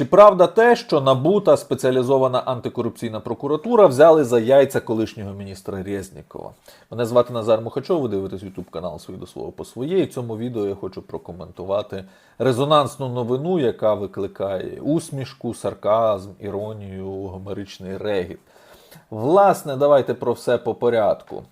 Чи правда те, що НАБУ та спеціалізована антикорупційна прокуратура взяли за яйця колишнього міністра Резнікова? Мене звати Назар Мухачов, ви дивитесь YouTube канал «Свої до слова по своє. І в цьому відео я хочу прокоментувати резонансну новину, яка викликає усмішку, сарказм, іронію, гомеричний регіт. Власне, давайте про все по порядку.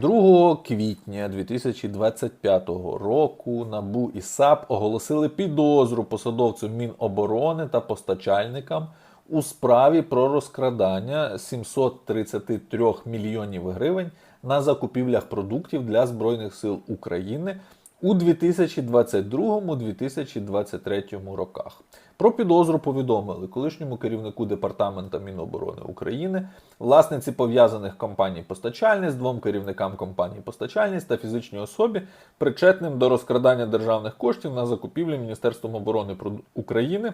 2 квітня 2025 року НАБУ і САП оголосили підозру посадовцю Міноборони та постачальникам у справі про розкрадання 733 мільйонів гривень на закупівлях продуктів для Збройних сил України у 2022-2023 роках. Про підозру повідомили колишньому керівнику департамента Міноборони України, власниці пов'язаних компаній постачальниць, двом керівникам компаній постачальниць та фізичній особі, причетним до розкрадання державних коштів на закупівлі Міністерством оборони України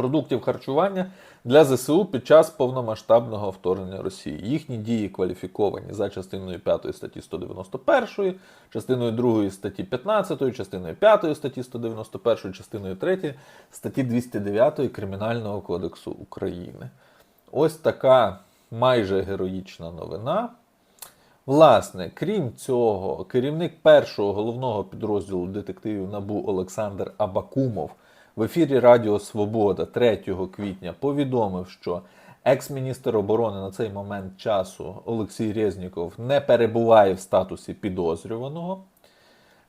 продуктів харчування для ЗСУ під час повномасштабного вторгнення Росії. Їхні дії кваліфіковані за частиною 5 статті 191, частиною 2 статті 15, частиною 5 статті 191, частиною 3 статті 209 Кримінального кодексу України. Ось така майже героїчна новина. Власне, крім цього, керівник першого головного підрозділу детективів НАБУ Олександр Абакумов в ефірі Радіо Свобода 3 квітня повідомив, що екс-міністр оборони на цей момент часу Олексій Резніков не перебуває в статусі підозрюваного.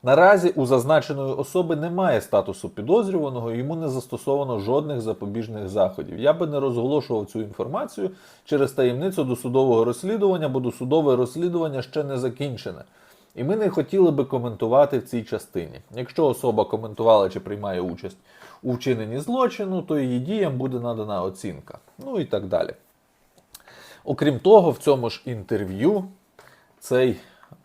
Наразі у зазначеної особи немає статусу підозрюваного, йому не застосовано жодних запобіжних заходів. Я би не розголошував цю інформацію через таємницю досудового розслідування, бо досудове розслідування ще не закінчене. І ми не хотіли би коментувати в цій частині. Якщо особа коментувала чи приймає участь у вчиненні злочину, то її діям буде надана оцінка. Ну і так далі. Окрім того, в цьому ж інтерв'ю цей,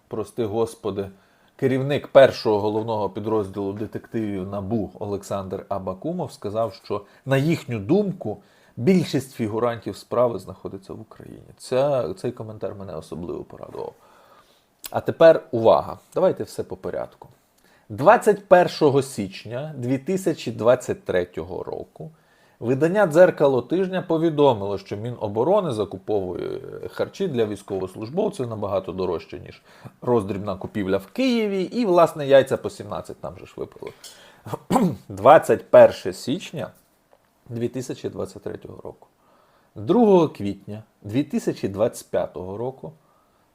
прости господи, керівник першого головного підрозділу детективів НАБУ Олександр Абакумов сказав, що на їхню думку більшість фігурантів справи знаходиться в Україні. Ця, цей коментар мене особливо порадував. А тепер увага. Давайте все по порядку. 21 січня 2023 року видання Дзеркало тижня повідомило, що Міноборони закуповує харчі для військовослужбовців набагато дорожче, ніж роздрібна купівля в Києві, і, власне, яйця по 17 там же ж випало. 21 січня 2023 року. 2 квітня 2025 року,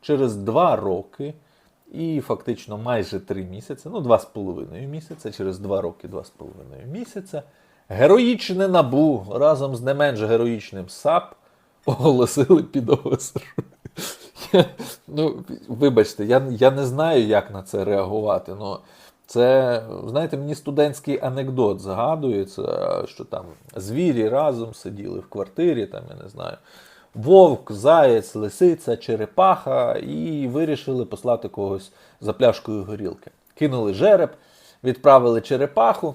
через два роки і фактично майже три місяці, ну два з половиною місяця, через два роки, два з половиною місяця, героїчне набу разом з не менш героїчним САП оголосили підозру. Ну, вибачте, я, я не знаю, як на це реагувати. Ну, це, знаєте, мені студентський анекдот згадується, що там звірі разом сиділи в квартирі, там, я не знаю, вовк, заєць, лисиця, черепаха, і вирішили послати когось за пляшкою горілки. Кинули жереб, відправили черепаху.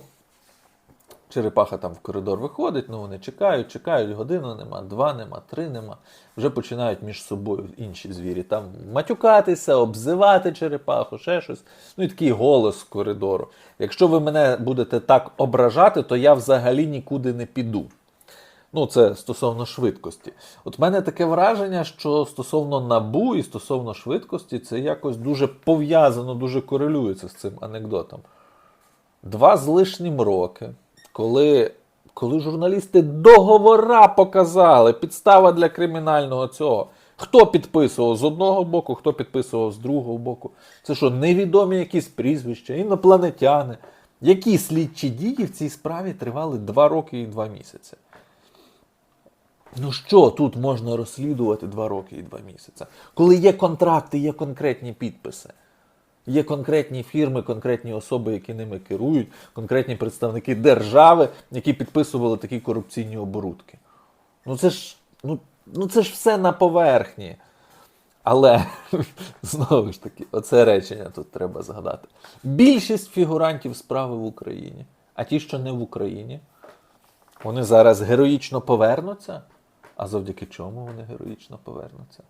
Черепаха там в коридор виходить, ну вони чекають, чекають, годину нема, два нема, три нема. Вже починають між собою інші звірі там матюкатися, обзивати черепаху, ще щось. Ну і такий голос з коридору. Якщо ви мене будете так ображати, то я взагалі нікуди не піду. Ну, це стосовно швидкості. От в мене таке враження, що стосовно набу і стосовно швидкості, це якось дуже пов'язано, дуже корелюється з цим анекдотом. Два з лишнім роки, коли, коли журналісти договора показали, підстава для кримінального цього. Хто підписував з одного боку, хто підписував з другого боку. Це що, невідомі якісь прізвища, інопланетяни. Які слідчі дії в цій справі тривали два роки і два місяці? Ну що тут можна розслідувати два роки і два місяці? Коли є контракти, є конкретні підписи. Є конкретні фірми, конкретні особи, які ними керують, конкретні представники держави, які підписували такі корупційні оборудки. Ну це ж, ну, ну це ж все на поверхні. Але знову ж таки, оце речення тут треба згадати. Більшість фігурантів справи в Україні, а ті, що не в Україні, вони зараз героїчно повернуться. А завдяки чому вони героїчно повернуться?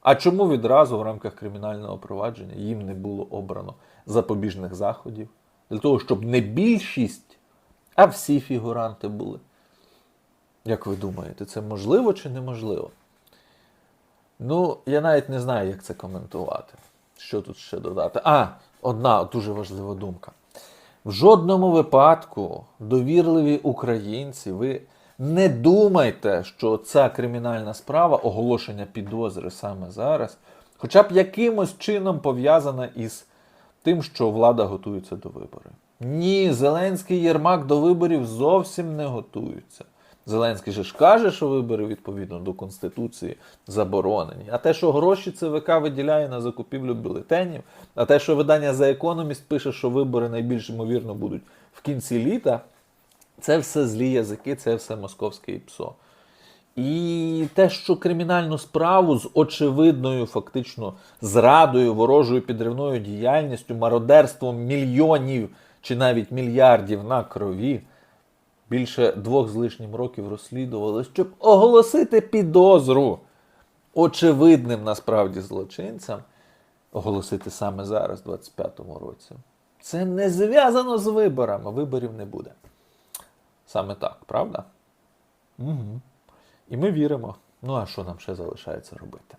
А чому відразу в рамках кримінального провадження їм не було обрано запобіжних заходів? Для того, щоб не більшість, а всі фігуранти були Як ви думаєте, це можливо чи неможливо? Ну, я навіть не знаю, як це коментувати. Що тут ще додати? А, одна дуже важлива думка. В жодному випадку, довірливі українці, ви не думайте, що ця кримінальна справа, оголошення підозри саме зараз, хоча б якимось чином пов'язана із тим, що влада готується до виборів. Ні, Зеленський Єрмак до виборів зовсім не готуються. Зеленський же ж каже, що вибори відповідно до Конституції заборонені. А те, що гроші ЦВК виділяє на закупівлю бюлетенів, а те, що видання The Economist пише, що вибори найбільш ймовірно будуть в кінці літа, це все злі язики, це все московське ІПСО. І те, що кримінальну справу з очевидною фактично зрадою, ворожою підривною діяльністю, мародерством мільйонів чи навіть мільярдів на крові, більше двох з лишнім років розслідували, щоб оголосити підозру очевидним насправді злочинцям, оголосити саме зараз, в 25-му році. Це не зв'язано з виборами, виборів не буде. Саме так, правда? Угу. І ми віримо. Ну а що нам ще залишається робити?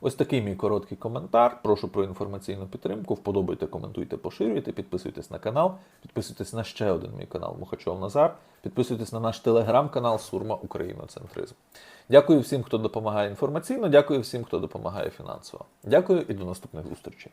Ось такий мій короткий коментар. Прошу про інформаційну підтримку. Вподобайте, коментуйте, поширюйте, підписуйтесь на канал, підписуйтесь на ще один мій канал Мухачов Назар, підписуйтесь на наш телеграм-канал Сурма Україноцентризм. Дякую всім, хто допомагає інформаційно, дякую всім, хто допомагає фінансово. Дякую і до наступних зустрічей.